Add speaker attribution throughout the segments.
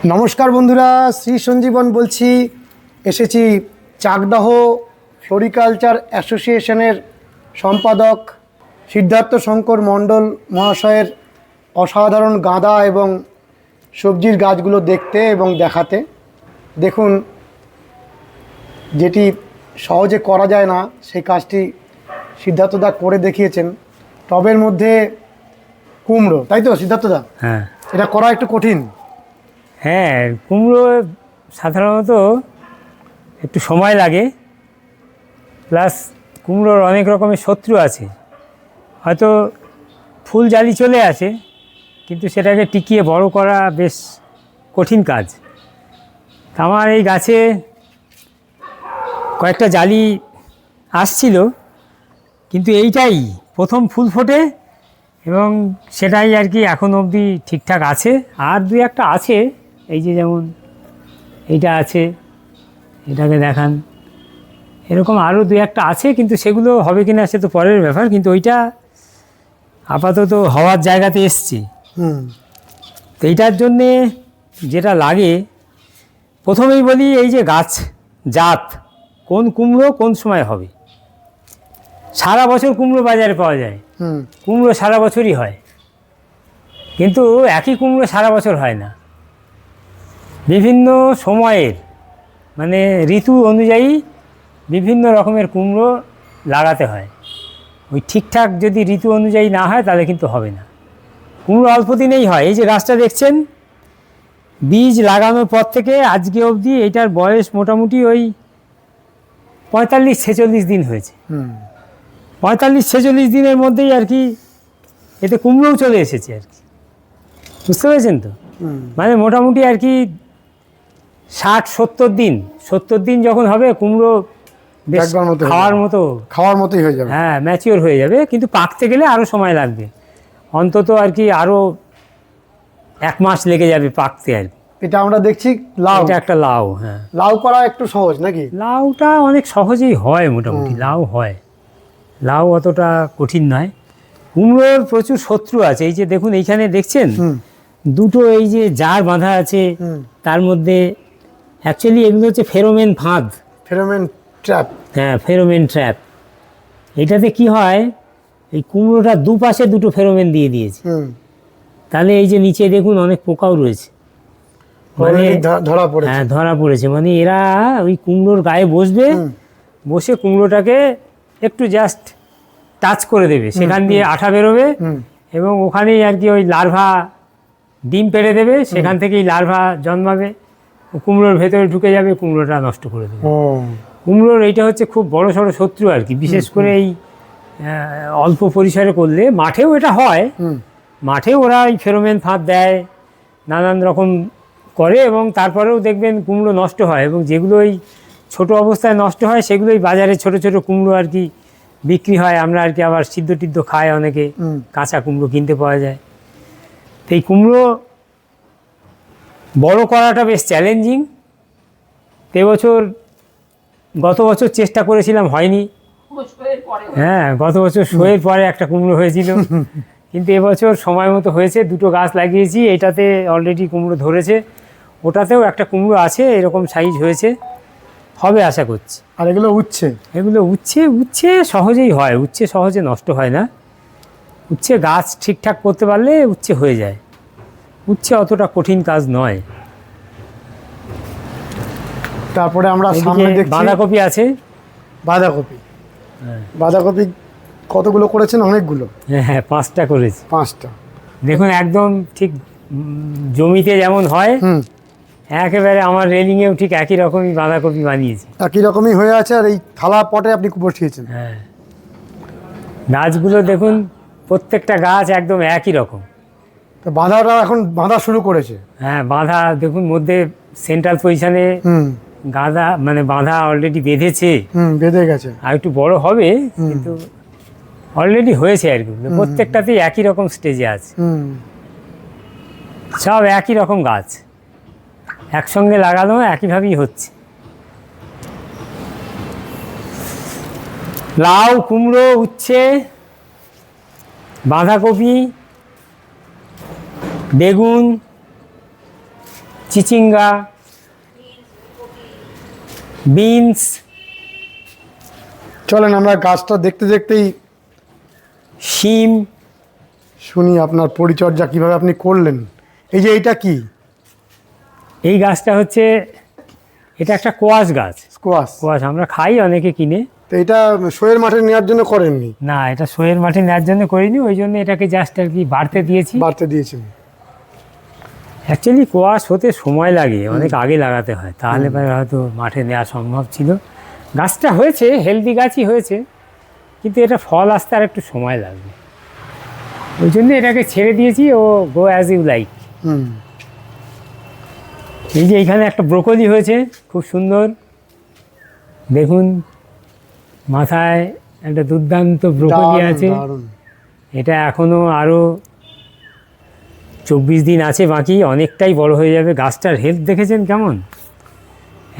Speaker 1: নমস্কার বন্ধুরা শ্রী সঞ্জীবন বলছি। এসেছি চাকদাহ ফ্লোরিকালচার অ্যাসোসিয়েশনের সম্পাদক সিদ্ধার্থ শঙ্কর মণ্ডল মহাশয়ের অসাধারণ গাঁদা এবং সবজির গাছগুলো দেখতে এবং দেখাতে। দেখুন যেটি সহজে করা যায় না সেই কাজটি সিদ্ধার্থদা করে দেখিয়েছেন। টবের মধ্যে কুমড়ো তাই তো সিদ্ধার্থদা
Speaker 2: হ্যাঁ।
Speaker 1: এটা করা একটু কঠিন।
Speaker 2: হ্যাঁ কুমড়ো সাধারণত একটু সময় লাগে, প্লাস কুমড়োর অনেক রকমের শত্রু আছে। হয়তো ফুল জালি চলে আসে, কিন্তু সেটাকে টিকিয়ে বড় করা বেশ কঠিন কাজ। আমার এই গাছে কয়েকটা জালি আসছিল, কিন্তু এইটাই প্রথম ফুল ফোটে এবং সেটাই আর কি এখন অবধি ঠিকঠাক আছে। আর দুই একটা আছে এই যে যেমন এইটা আছে এটাকে দেখান। এরকম আরও দুই একটা আছে কিন্তু সেগুলো হবে কি না সে তো পরের ব্যাপার কিন্তু ওইটা আপাতত হওয়ার জায়গাতে এসছে। তো এইটার জন্যে যেটা লাগে প্রথমেই বলি এই যে গাছ জাত কোন কুমড়ো কোন সময় হবে? সারা বছর কুমড়ো বাজারে পাওয়া যায়।
Speaker 1: হুম।
Speaker 2: কুমড়ো সারা বছরই হয়। কিন্তু একই কুমড়ো সারা বছর হয় না। বিভিন্ন সময়ের মানে ঋতু অনুযায়ী বিভিন্ন রকমের কুমড়ো লাগাতে হয়। ওই ঠিকঠাক যদি ঋতু অনুযায়ী না হয় তাহলে কিন্তু হবে না। কুমড়ো অল্প দিনেই হয়। এই যে গাছটা দেখছেন বীজ লাগানোর পর থেকে আজকে অবধি এটার বয়স মোটামুটি ওই পঁয়তাল্লিশ ছেচল্লিশ দিন হয়েছে।
Speaker 1: হুম।
Speaker 2: পঁয়তাল্লিশ ছেচল্লিশ দিনের মধ্যেই আর কি এতে কুমড়োও চলে এসেছে আর কি। বুঝতে পেরেছেন তো? মানে মোটামুটি আর কি ষাট সত্তর দিন। সত্তর দিন যখন হবে কুমড়ো খাওয়ার মতো।
Speaker 1: খাওয়ার মতোই হয়ে যাবে।
Speaker 2: হ্যাঁ ম্যাচিওর হয়ে যাবে কিন্তু পাকতে গেলে আরও সময় লাগবে। অন্তত আর কি আরও এক মাস লেগে যাবে পাকতে আর
Speaker 1: এটা আমরা দেখছি লাউ।
Speaker 2: এটা একটা লাউ হ্যাঁ।
Speaker 1: লাউ করা একটু সহজ নাকি?
Speaker 2: লাউটা অনেক সহজেই হয় মোটামুটি লাউ হয়। লাউ অতটা কঠিন নয়। কুমড়োর প্রচুর শত্রু আছে। এই যে দেখুন এইখানে দেখছেন? দুটো এই যে জার বাঁধা আছে তার মধ্যে অ্যাকচুয়ালি এগুলো হচ্ছে ফেরোমেন ফাঁদ
Speaker 1: ফেরোমেন ট্র্যাপ
Speaker 2: হ্যাঁ ফেরোমেন ট্র্যাপ এটাতে কি হয়? এই কুমড়োটা দুপাশে দুটো ফেরোমেন দিয়ে দিয়েছে। তাহলে এই যে নিচে দেখুন অনেক পোকাও রয়েছে। মানে
Speaker 1: ধরা পড়েছে।
Speaker 2: হ্যাঁ ধরা পড়েছে। মানে এরা ওই কুমড়োর গায়ে বসবে বসে কুমড়োটাকে একটু জাস্ট টাচ করে দেবে। সেখান দিয়ে আঠা বেরোবে এবং ওখানেই আর কি ওই লার্ভা ডিম পেড়ে দেবে সেখান থেকেই লার্ভা জন্মাবে। কুমড়োর ভেতরে ঢুকে যাবে কুমড়োটা নষ্ট করে দেবে। কুমড়োর এইটা হচ্ছে খুব বড় সড়ো শত্রু আর কি। বিশেষ করে এই অল্প পরিসরে করলে মাঠেও এটা হয়। মাঠে ওরা এই ফেরোমেন ফাঁদ দেয় নানান রকম করে এবং তারপরেও দেখবেন কুমড়ো নষ্ট হয় এবং যেগুলো ওই ছোটো অবস্থায় নষ্ট হয় সেগুলোই বাজারে ছোট ছোট কুমড়ো আর কি বিক্রি হয়। আমরা আর কি আবার সিদ্ধ টিদ্ধ খাই অনেকে। কাঁচা কুমড়ো কিনতে পাওয়া যায়। তো এই কুমড়ো বড় করাটা বেশ চ্যালেঞ্জিং এবছর গত বছর চেষ্টা করেছিলাম হয়নি। হ্যাঁ গত বছর শোয়ের পরে একটা কুমড়ো হয়েছিল। কিন্তু এবছর সময় মতো হয়েছে দুটো গাছ লাগিয়েছি এটাতে অলরেডি কুমড়ো ধরেছে। ওটাতেও একটা কুমড়ো আছে এরকম সাইজ হয়েছে। হবে আশা করছি।
Speaker 1: আর এগুলো উচ্ছে?
Speaker 2: এগুলো উচ্ছে উচ্ছে সহজেই হয় উচ্ছে সহজে নষ্ট হয় না। উচ্ছে গাছ ঠিকঠাক করতে পারলে উচ্ছে হয়ে যায়। উচ্ছে অতটা কঠিন কাজ নয়।
Speaker 1: তারপরে আমরা সামনে দেখছি
Speaker 2: বাঁধাকপি আছে।
Speaker 1: বাঁধাকপি।
Speaker 2: হ্যাঁ।
Speaker 1: বাঁধাকপি কতগুলো করেছেন? অনেকগুলো।
Speaker 2: হ্যাঁ হ্যাঁ পাঁচটা করেছি।
Speaker 1: পাঁচটা।
Speaker 2: দেখুন একদম ঠিক জমিতে যেমন হয় একেবারে আমার রেলিংয়েও ঠিক একই রকমই বাঁধাকপি বানিয়েছি।
Speaker 1: একই রকমই হয়ে আছে আর এই থালা পটে আপনি বসিয়েছেন।
Speaker 2: হ্যাঁ। গাছগুলো দেখুন প্রত্যেকটা গাছ একদম একই রকম।
Speaker 1: বাঁধাটা এখন বাঁধা শুরু করেছে।
Speaker 2: হ্যাঁ বাঁধা দেখুন মধ্যে সেন্ট্রাল পজিশনে গাঁদা মানে বাঁধা অলরেডি বেঁধেছে।
Speaker 1: বেঁধে গেছে।
Speaker 2: আর একটু বড় হবে কিন্তু অলরেডি হয়েছে আর কি। প্রত্যেকটাতেই একই রকম স্টেজে আছে। সব একই রকম গাছ। একসঙ্গে লাগানো একইভাবেই হচ্ছে। লাউ কুমড়ো উচ্ছে বাঁধাকপি বেগুন চিচিঙ্গা বিনস।
Speaker 1: চলেন আমরা গাছটা দেখতে দেখতেই
Speaker 2: শিম।
Speaker 1: শুনি আপনার পরিচর্যা কীভাবে আপনি করলেন। এই যে এইটা কি?
Speaker 2: এই গাছটা হচ্ছে এটা একটা কোয়াশ গাছ।
Speaker 1: স্কোয়াশ
Speaker 2: কোয়াশ আমরা খাই অনেকে কিনে।
Speaker 1: তো এটা শোয়ের মাঠে নেওয়ার জন্য করেননি?
Speaker 2: না এটা শোয়ের মাঠে নেওয়ার জন্য করিনি ওই জন্য এটাকে জাস্ট আর কি বাড়তে দিয়েছি।
Speaker 1: বাড়তে দিয়েছেন।
Speaker 2: অ্যাকচুয়ালি কোয়াশ হতে সময় লাগে অনেক আগে লাগাতে হয়। তাহলে পরে হয়তো মাঠে নেওয়া সম্ভব ছিল। গাছটা হয়েছে হেলদি গাছই হয়েছে কিন্তু এটা ফল আসতে আর একটু সময় লাগবে। ওই জন্য এটাকে ছেড়ে দিয়েছি ও গো অ্যাজ ইউ লাইক এই যে এখানে একটা ব্রোকলি হয়েছে খুব সুন্দর। দেখুন মাথায় একটা দুর্দান্ত ব্রোকলি আছে। এটা এখনও আরও চব্বিশ দিন আছে বাকি অনেকটাই বড় হয়ে যাবে। গাছটার হেলথ দেখেছেন কেমন?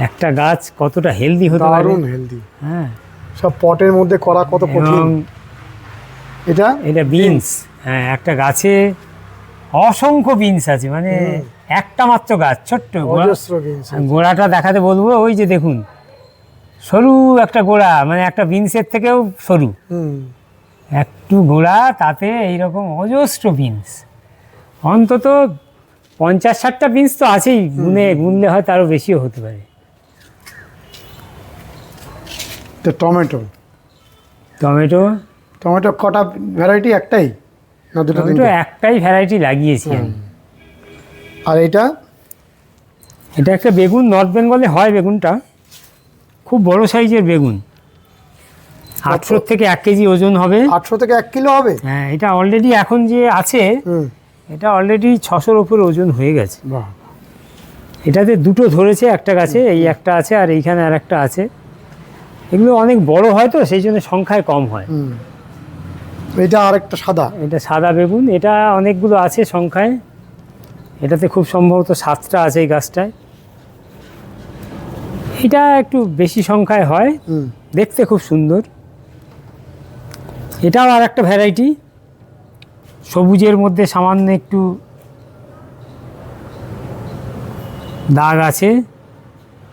Speaker 2: একটা গাছ কতটা হেলদি হতে পারে?
Speaker 1: দারুণ হেলদি
Speaker 2: হ্যাঁ।
Speaker 1: সব পটের মধ্যে করা কত কঠিন। এটা?
Speaker 2: এটা বিনস হ্যাঁ একটা গাছে অসংখ্য বিনস আছে মানে একটা মাত্র গাছ ছোট্ট গোড়াটা দেখাতে বলব ওই যে দেখুন সরু একটা গোড়া মানে একটা বিনসের থেকেও সরু। একটু গোড়া তাতে এইরকম অজস্র বিনস অন্তত পঞ্চাশ ষাটটা বিনস তো আছেই। গুনে গুনলে হয় তারও বেশিও হতে পারে।
Speaker 1: তো টমেটো?
Speaker 2: টমেটো?
Speaker 1: টমেটো কটা ভ্যারাইটি একটাই? না দুটো
Speaker 2: টমেটো একটাই ভ্যারাইটি লাগিয়েছি আমি।
Speaker 1: আর এটা?
Speaker 2: এটা একটা বেগুন নর্থ বেঙ্গলে হয় বেগুনটা। খুব বড় সাইজের বেগুন। আটশো থেকে এক কেজি ওজন হবে।
Speaker 1: আটশো থেকে এক কিলো হবে?
Speaker 2: হ্যাঁ এটা অলরেডি এখন যে আছে এটা অলরেডি ছশোর ওপর ওজন হয়ে গেছে।
Speaker 1: বাহ।
Speaker 2: এটাতে দুটো ধরেছে একটা গাছে এই একটা আছে আর এইখানে আর একটা আছে। এগুলো অনেক বড় হয় তো সেই জন্য সংখ্যায় কম হয়।
Speaker 1: এটা আরেকটা সাদা।
Speaker 2: এটা সাদা বেগুন এটা অনেকগুলো আছে সংখ্যায়। এটাতে খুব সম্ভবত সাতটা আছে এই গাছটায়। এটা একটু বেশি সংখ্যায় হয়। দেখতে খুব সুন্দর। এটাও আর একটা ভ্যারাইটি সবুজের মধ্যে সামান্য একটু দাগ আছে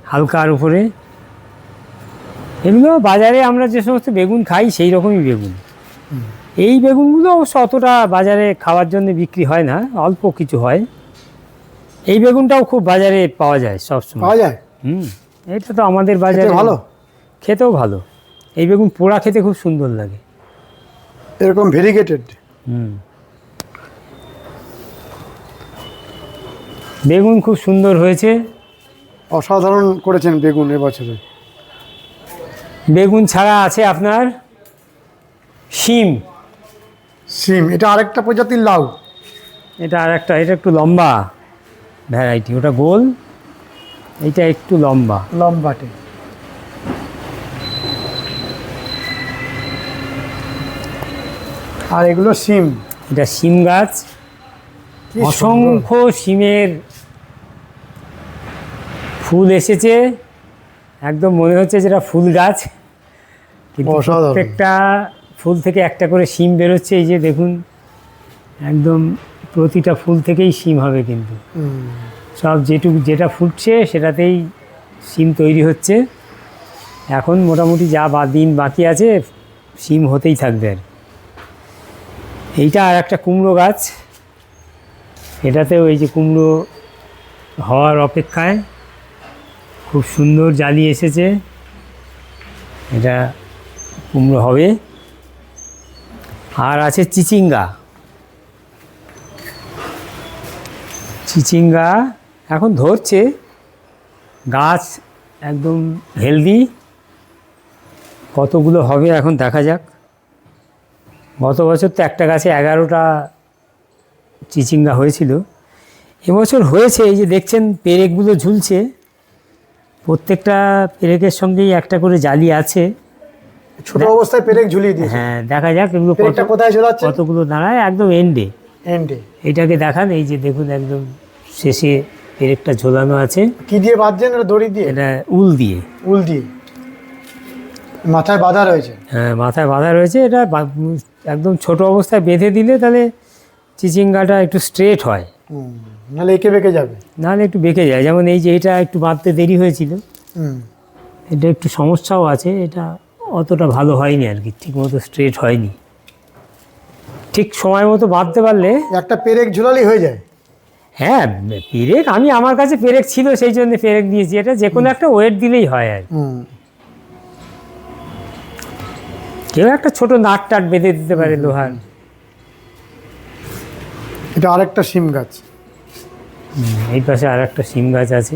Speaker 2: হালকার উপরে। এগুলো বাজারে আমরা যে সমস্ত বেগুন খাই সেই রকমই বেগুন। এই বেগুনগুলো অবশ্য অতটা বাজারে খাওয়ার জন্য বিক্রি হয় না অল্প কিছু হয়। এই বেগুনটাও খুব বাজারে পাওয়া যায় সবসময়।
Speaker 1: পাওয়া যায়?
Speaker 2: হুম এটা তো আমাদের বাজারে
Speaker 1: ভালো?
Speaker 2: খেতেও ভালো। এই বেগুন পোড়া খেতে খুব সুন্দর লাগে।
Speaker 1: এরকম ভেরিগেটেড?
Speaker 2: হুম। বেগুন খুব সুন্দর হয়েছে।
Speaker 1: অসাধারণ করেছেন বেগুন এবছরে।
Speaker 2: বেগুন ছাড়া আছে আপনার শিম।
Speaker 1: সিম এটা আরেকটা প্রজাতির লাউ।
Speaker 2: এটা আর একটা এটা একটু লম্বা ভ্যারাইটি ওটা গোল এটা একটু লম্বা।
Speaker 1: লম্বাটে। আর এগুলো সিম
Speaker 2: এটা শিম গাছ। অসংখ্য শিমের ফুল এসেছে। একদম মনে হচ্ছে যেটা ফুল গাছ। কিন্তু। প্রত্যেকটা ফুল থেকে একটা করে শিম বেরোচ্ছে। এই যে দেখুন একদম প্রতিটা ফুল থেকেই শিম হবে কিন্তু। সব যেটুকু যেটা ফুটছে সেটাতেই সিম তৈরি হচ্ছে। এখন মোটামুটি যা বা দিন বাকি আছে সিম হতেই থাকবে আর। এইটা আর একটা কুমড়ো গাছ। এটাতেও এই যে কুমড়ো হওয়ার অপেক্ষায় খুব সুন্দর জালি এসেছে। এটা কুমড়ো হবে। আর আছে চিচিঙ্গা। চিচিঙ্গা এখন ধরছে। গাছ একদম হেলদি কতগুলো হবে এখন দেখা যাক। গত বছর তো একটা গাছে এগারোটা চিচিঙ্গা হয়েছিল। এবছর হয়েছে, এই যে দেখছেন, পেরেকগুলো ঝুলছে। প্রত্যেকটা পেরেকের সঙ্গেই একটা করে জালি আছে।
Speaker 1: ছোট অবস্থায় পেরেক ঝুলিয়ে দিয়েছে।
Speaker 2: হ্যাঁ দেখা যাক এগুলো
Speaker 1: কোথায় ঝোলাচ্ছে?
Speaker 2: কতগুলো দাঁড়ায় একদম এন্ডে
Speaker 1: এন্ডে
Speaker 2: এটাকে দেখান এই যে দেখুন একদম শেষে পেরেকটা ঝোলানো আছে।
Speaker 1: কি দিয়ে বাঁধছেন এটা দড়ি দিয়ে?
Speaker 2: এটা উল দিয়ে।
Speaker 1: উল দিয়ে। মাথায় বাঁধা রয়েছে।
Speaker 2: হ্যাঁ মাথায় বাঁধা রয়েছে এটা একদম ছোট অবস্থায় বেঁধে দিলে তাহলে চিচিঙ্গাটা একটু স্ট্রেট হয়।
Speaker 1: নাহলে এঁকে বেঁকে যাবে।
Speaker 2: নাহলে একটু বেঁকে যায়। যেমন এই যে এটা একটু বাঁধতে দেরি হয়েছিল। এটা একটু সমস্যাও আছে। এটা অতটা ভালো হয়নি আর কি। ঠিক মতো স্ট্রেট হয়নি। ঠিক সময় মতো বাঁধতে পারলে
Speaker 1: একটা পেরেক ঝুলালি হয়ে যায়।
Speaker 2: হ্যাঁ পেরেক আমি আমার কাছে পেরেক ছিল সেই জন্য পেরেক দিয়েছি। এটা যে কোনো একটা ওয়েট দিলেই হয় আর
Speaker 1: হুম।
Speaker 2: কেউ একটা ছোট নাট টাট বেঁধে দিতে পারে লোহার।
Speaker 1: এটা আরেকটা সিম গাছ।
Speaker 2: এই পাশে আর একটা সিম গাছ আছে।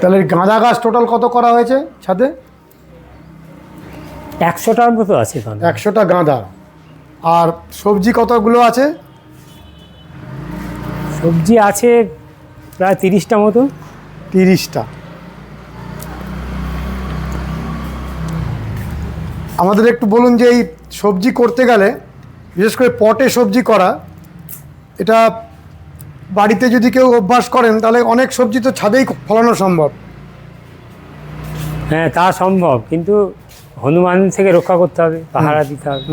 Speaker 1: তাহলে গাঁদা গাছ টোটাল কত করা হয়েছে ছাদে?
Speaker 2: একশোটার মতো আছে
Speaker 1: একশোটা গাঁদা। আর সবজি কতগুলো আছে?
Speaker 2: সবজি আছে প্রায় তিরিশটা মতো।
Speaker 1: তিরিশটা। আমাদের একটু বলুন যে এই সবজি করতে গেলে বিশেষ করে পটে সবজি করা এটা বাড়িতে যদি কেউ অভ্যাস করেন তাহলে অনেক সবজি তো ছাদেই ফলানো সম্ভব।
Speaker 2: হ্যাঁ তা সম্ভব কিন্তু হনুমান থেকে রক্ষা করতে হবে পাহারা দিতে হবে।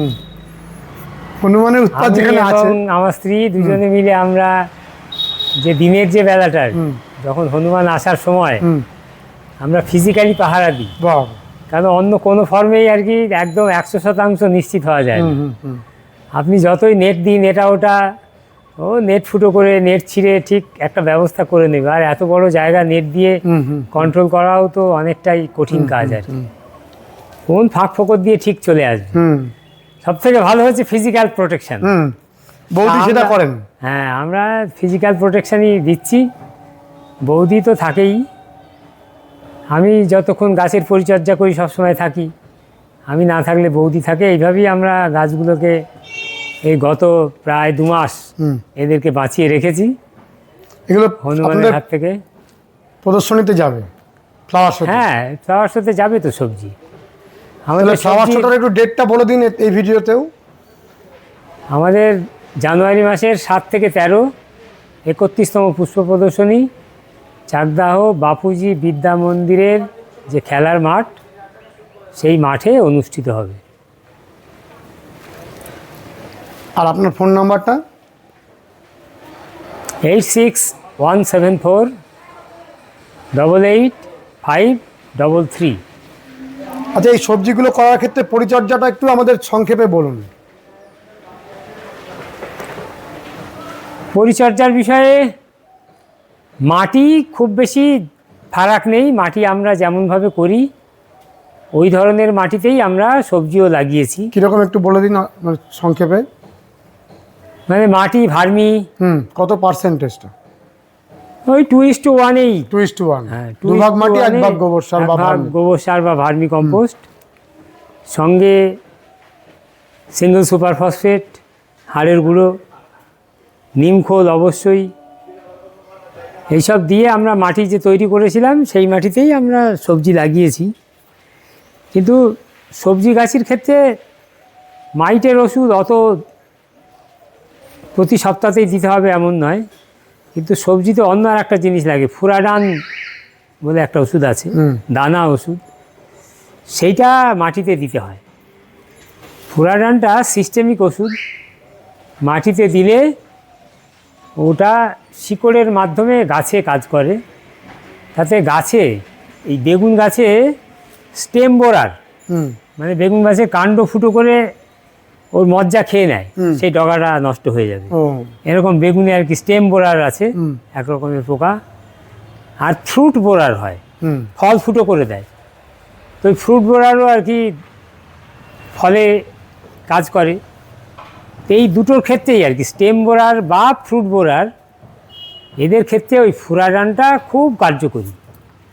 Speaker 1: হনুমানের উৎপাদ যেখানে আছে।
Speaker 2: আমার স্ত্রী দুজনে মিলে আমরা যে দিনের যে বেলাটার যখন হনুমান আসার সময় আমরা ফিজিক্যালি পাহারা দিই। কারণ অন্য কোনো ফর্মেই আর কি একদম একশো শতাংশ নিশ্চিত হওয়া যায় আপনি যতই নেট দিন এটা ওটা ও নেট ফুটো করে নেট ছিঁড়ে ঠিক একটা ব্যবস্থা করে নেবে। আর এত বড় জায়গা নেট দিয়ে কন্ট্রোল করাও তো অনেকটাই কঠিন কাজ আর কোন ফাঁক ফোকর দিয়ে ঠিক চলে আসবে। সব থেকে ভালো হচ্ছে ফিজিক্যাল প্রোটেকশন
Speaker 1: বৌদি সেটা করেন?
Speaker 2: হ্যাঁ আমরা ফিজিক্যাল প্রোটেকশনই দিচ্ছি। বৌদি তো থাকেই। আমি যতক্ষণ গাছের পরিচর্যা করি সবসময় থাকি। আমি না থাকলে বৌদি থাকে। এইভাবেই আমরা গাছগুলোকে এই গত প্রায় দু মাস এদেরকে বাঁচিয়ে রেখেছি।
Speaker 1: এগুলো
Speaker 2: হনুমানের হাত থেকে।
Speaker 1: প্রদর্শনীতে যাবে? ফ্লাওয়ার
Speaker 2: হ্যাঁ ফ্লাওয়ার শোতে যাবে তো সবজি। আমাদের
Speaker 1: ফ্লাওয়ার শোটার একটু ডেটটা বলে দিন এই ভিডিওতেও।
Speaker 2: আমাদের জানুয়ারি মাসের সাত থেকে তেরো একত্রিশতম পুষ্প প্রদর্শনী চাকদাহ বাপুজি বিদ্যা মন্দিরের যে খেলার মাঠ সেই মাঠে অনুষ্ঠিত হবে।
Speaker 1: আর আপনার ফোন নাম্বারটা
Speaker 2: eight six one seven four double eight five double three
Speaker 1: আচ্ছা এই সবজিগুলো করার ক্ষেত্রে পরিচর্যাটা একটু আমাদের সংক্ষেপে বলুন।
Speaker 2: পরিচর্যার বিষয়ে মাটি খুব বেশি ফারাক নেই মাটি আমরা যেমনভাবে করি ওই ধরনের মাটিতেই আমরা সবজিও লাগিয়েছি।
Speaker 1: কীরকম একটু বলে দিন মানে সংক্ষেপে?
Speaker 2: মানে মাটি ভার্মি।
Speaker 1: হুম কত পার্সেন্টেজটা?
Speaker 2: ওই টু ইস টু ওয়ানেই
Speaker 1: টু ইস টু ওয়ান
Speaker 2: হ্যাঁ
Speaker 1: দু ভাগ মাটি এক ভাগ গোবর সার বা ভার্মি।
Speaker 2: গোবর সার বা ভার্মি কম্পোস্ট সঙ্গে সিঙ্গেল সুপার ফসফেট হাড়ের গুঁড়ো নিমখোল অবশ্যই। এইসব দিয়ে আমরা মাটি যে তৈরি করেছিলাম সেই মাটিতেই আমরা সবজি লাগিয়েছি। কিন্তু সবজি গাছের ক্ষেত্রে মাইটের ওষুধ অত প্রতি সপ্তাহতেই দিতে হবে এমন নয়। কিন্তু সবজিতে অন্য আর একটা জিনিস লাগে ফুরাডান বলে একটা ওষুধ আছে। দানা ওষুধ। সেইটা মাটিতে দিতে হয়। ফুরাডানটা সিস্টেমিক ওষুধ। মাটিতে দিলে ওটা শিকড়ের মাধ্যমে গাছে কাজ করে। তাতে গাছে এই বেগুন গাছে স্টেম বোরার মানে বেগুন গাছে কাণ্ড ফুটো করে ওর মজ্জা খেয়ে নেয় সেই ডগাটা নষ্ট হয়ে যাবে। এরকম বেগুনে আর কি স্টেম বোরার আছে
Speaker 1: হুম।
Speaker 2: এক রকমের পোকা। আর ফ্রুট বোরার হয়
Speaker 1: হুম।
Speaker 2: ফল ফুটো করে দেয়। তো ওই ফ্রুট বোরারও আর কি ফলে কাজ করে। তো এই দুটোর ক্ষেত্রেই আর কি স্টেম বোরার বা ফ্রুট বোরার এদের ক্ষেত্রে ওই ফুরাডানটা খুব কার্যকরী।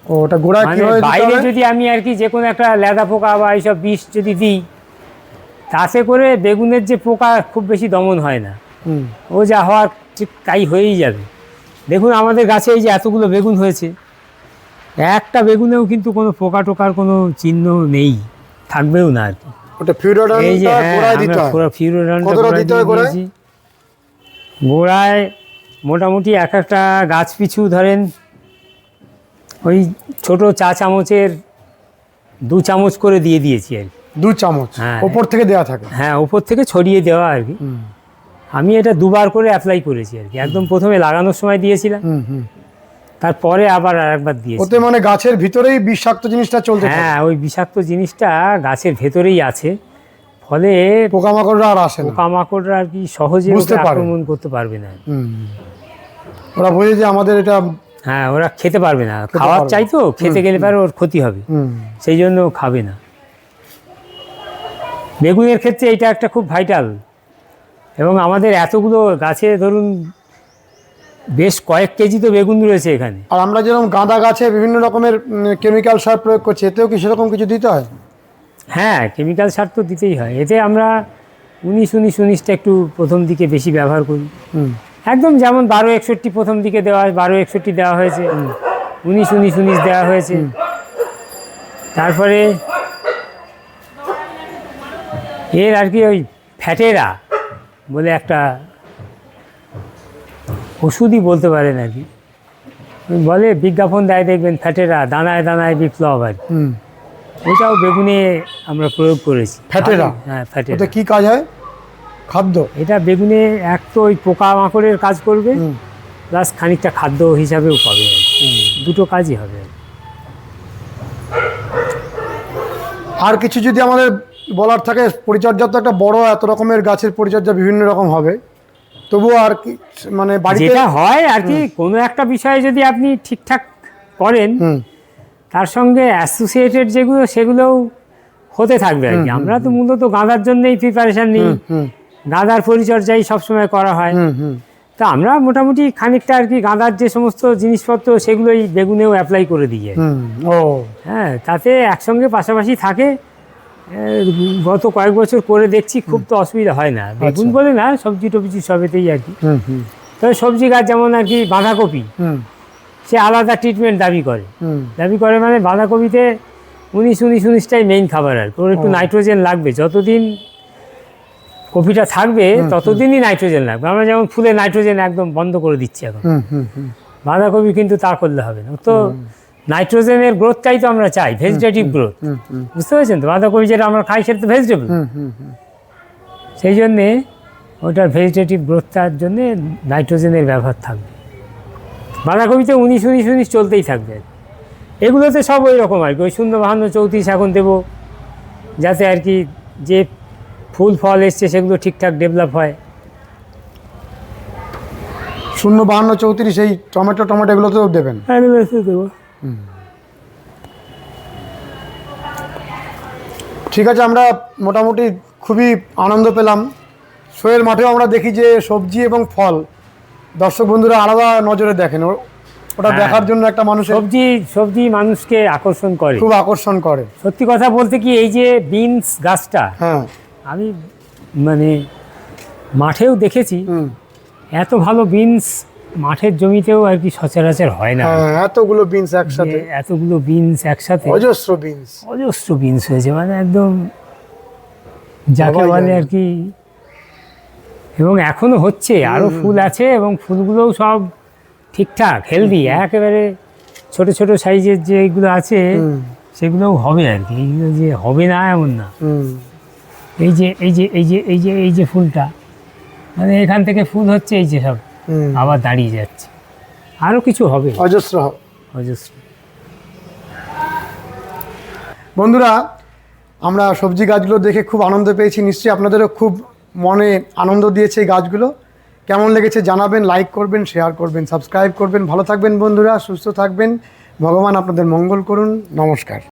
Speaker 1: ওটা গোড়া
Speaker 2: মানে বাইরে যদি আমি আর কি যে কোনো একটা লেদা পোকা বা এইসব বিষ যদি দিই তাতে করে বেগুনের যে পোকা খুব বেশি দমন হয় না। ও যা হওয়ার ঠিক তাই হয়েই যাবে। দেখুন আমাদের গাছে এই যে এতগুলো বেগুন হয়েছে একটা বেগুনেও কিন্তু কোনো পোকা টোকার কোনো চিহ্ন নেই থাকবেও না আর কি।
Speaker 1: ওটা
Speaker 2: এই যে হ্যাঁ? দিয়েছি। গোড়ায় মোটামুটি এক একটা গাছ পিছু ধরেন ওই ছোট চা চামচের দু চামচ করে দিয়ে দিয়েছি আর কি।
Speaker 1: দু চামচ
Speaker 2: হ্যাঁ।
Speaker 1: ওপর থেকে দেওয়া থাকে।
Speaker 2: হ্যাঁ ওপর থেকে ছড়িয়ে দেওয়া আর কি। আমি এটা দুবার করে অ্যাপ্লাই করেছি আর কি। একদম প্রথমে লাগানোর সময় দিয়েছিলাম। তারপরে আবার আরেকবার দিয়েছি।
Speaker 1: ওতে মানে গাছের ভিতরেই বিষাক্ত জিনিসটা চলছে
Speaker 2: হ্যাঁ ওই বিষাক্ত জিনিসটা গাছের ভেতরেই আছে। ফলে
Speaker 1: পোকামাকড়রা আর আসে না।
Speaker 2: পোকামাকড়রা আর কি সহজে আক্রমণ করতে পারবে না।
Speaker 1: ওরা বোঝে যে আমাদের এটা
Speaker 2: হ্যাঁ ওরা খেতে পারবে না। খাওয়ার চাই তো খেতে গেলে পরে ওর ক্ষতি হবে।
Speaker 1: হুম।
Speaker 2: সেই জন্য ও খাবে না। বেগুনের ক্ষেত্রে এটা একটা খুব ভাইটাল এবং আমাদের এতগুলো গাছে ধরুন বেশ কয়েক কেজি তো বেগুন রয়েছে এখানে।
Speaker 1: আর আমরা যেরকম গাঁদা গাছে বিভিন্ন রকমের কেমিক্যাল সার প্রয়োগ করছি এতেও কি সেরকম কিছু দিতে হয়?
Speaker 2: হ্যাঁ কেমিক্যাল সার তো দিতেই হয়। এতে আমরা উনিশ উনিশ উনিশটা একটু প্রথম দিকে বেশি ব্যবহার করি।
Speaker 1: হুম।
Speaker 2: একদম যেমন বারো একষট্টি প্রথম দিকে দেওয়া হয় বারো একষট্টি দেওয়া হয়েছে। উনিশ উনিশ উনিশ দেওয়া হয়েছে। তারপরে এর আর কি ওই ফ্যাটেরা বলে একটা ওষুধই বলতে পারেন আর কি। বলে বিজ্ঞাপন দেয় দেখবেন ফ্যাটেরা দানায় দানায় বিপ্লব আর ওটাও বেগুনে আমরা প্রয়োগ করেছি।
Speaker 1: ফ্যাটেরা?
Speaker 2: হ্যাঁ ফ্যাটেরা।
Speaker 1: কি কাজ হয়? খাদ্য?
Speaker 2: এটা বেগুনে এক তো ওই পোকামাকড়ের কাজ করবে প্লাস খানিকটা খাদ্য হিসাবেও পাবে। দুটো কাজই হবে। আর
Speaker 1: কিছু যদি আমাদের বলার থাকে পরিচর্যা তো একটা বড় এত রকমের গাছের পরিচর্যা বিভিন্ন রকম হবে। তবুও আর কি মানে বাড়িতে
Speaker 2: যেটা হয় আর কি কোনো একটা বিষয়ে যদি আপনি ঠিকঠাক করেন তার সঙ্গে অ্যাসোসিয়েটেড যেগুলো সেগুলোও হতে থাকবে আর কি। আমরা তো মূলত গাঁদার জন্যই প্রিপারেশান নিই। গাঁদার পরিচর্যাই সবসময় করা হয়। তা আমরা মোটামুটি খানিকটা আর কি গাঁদার যে সমস্ত জিনিসপত্র সেগুলোই বেগুনেও অ্যাপ্লাই করে দিই
Speaker 1: ও।
Speaker 2: হ্যাঁ তাতে একসঙ্গে পাশাপাশি থাকে গত কয়েক বছর করে দেখছি খুব তো অসুবিধা হয় না। বেগুন বলে না সবজি টবজি সবেতেই আর কি। তবে সবজি গাছ যেমন আর কি বাঁধাকপি সে আলাদা ট্রিটমেন্ট দাবি করে।
Speaker 1: হুম।
Speaker 2: দাবি করে মানে বাঁধাকপিতে উনিশ উনিশ উনিশটাই মেইন খাবার আর। ওর একটু নাইট্রোজেন লাগবে। যতদিন কপিটা থাকবে ততদিনই নাইট্রোজেন লাগবে। আমরা যেমন ফুলে নাইট্রোজেন একদম বন্ধ করে দিচ্ছি এখন। বাঁধাকপি কিন্তু তা করলে হবে না। তো নাইট্রোজেনের গ্রোথটাই তো আমরা চাই ভেজিটেটিভ গ্রোথ বুঝতে পেরেছেন তো? বাঁধাকপি যেটা আমরা খাই সেটা তো ভেজিটেবল সেই জন্যে ওটার ভেজিটেটিভ গ্রোথটার জন্যে নাইট্রোজেনের ব্যবহার থাকবে। বাঁধাকপিতে উনিশ উনিশ উনিশ চলতেই থাকবে। এগুলোতে সব ওই রকম আর কি ওই শূন্য বাহান্ন চৌত্রিশ এখন দেবো যাতে আর কি যে ফুল ফল এসছে সেগুলো ঠিকঠাক ডেভেলপ হয়।
Speaker 1: শূন্য বাহান্ন চৌত্রিশ এই টমেটো টমেটো এগুলোতেও দেবেন?
Speaker 2: দেবো।
Speaker 1: ঠিক আছে আমরা মোটামুটি খুবই আনন্দ পেলাম। শোয়ের মাঠেও আমরা দেখি যে সবজি এবং ফল দর্শক বন্ধুরা আলাদা নজরে দেখেন। ওটা
Speaker 2: হ্যাঁ।
Speaker 1: দেখার জন্য একটা মানুষ
Speaker 2: সবজি সবজি মানুষকে আকর্ষণ করে।
Speaker 1: খুব আকর্ষণ করে।
Speaker 2: সত্যি কথা বলতে কি এই যে বিনস গাছটা
Speaker 1: হ্যাঁ।
Speaker 2: আমি মানে মাঠেও দেখেছি এত ভালো বিনস মাঠের জমিতেও আর কি সচরাচর হয় না।
Speaker 1: হ্যাঁ এতগুলো বিনস একসাথে।
Speaker 2: এতগুলো বিনস একসাথে।
Speaker 1: অজস্র বিনস
Speaker 2: অজস্র বিনস হয়েছে মানে একদম যাকে বলে আর কি। এবং এখনও হচ্ছে আরও ফুল আছে এবং ফুলগুলোও সব ঠিকঠাক হেলদি একেবারে ছোট ছোট সাইজের যেগুলো আছে সেগুলোও হবে আর কি। এইগুলো যে হবে না এমন না। এই যে এই যে এই যে এই যে এই যে ফুলটা মানে এখান থেকে ফুল হচ্ছে এই যে সব। আবার দাঁড়িয়ে যাচ্ছে। আরও কিছু হবে।
Speaker 1: অজস্র।
Speaker 2: অজস্র।
Speaker 1: বন্ধুরা আমরা সবজি গাছগুলো দেখে খুব আনন্দ পেয়েছি। নিশ্চয়ই আপনাদেরও খুব মনে আনন্দ দিয়েছে এই গাছগুলো। কেমন লেগেছে জানাবেন লাইক করবেন শেয়ার করবেন সাবস্ক্রাইব করবেন। ভালো থাকবেন বন্ধুরা সুস্থ থাকবেন। ভগবান আপনাদের মঙ্গল করুন। নমস্কার।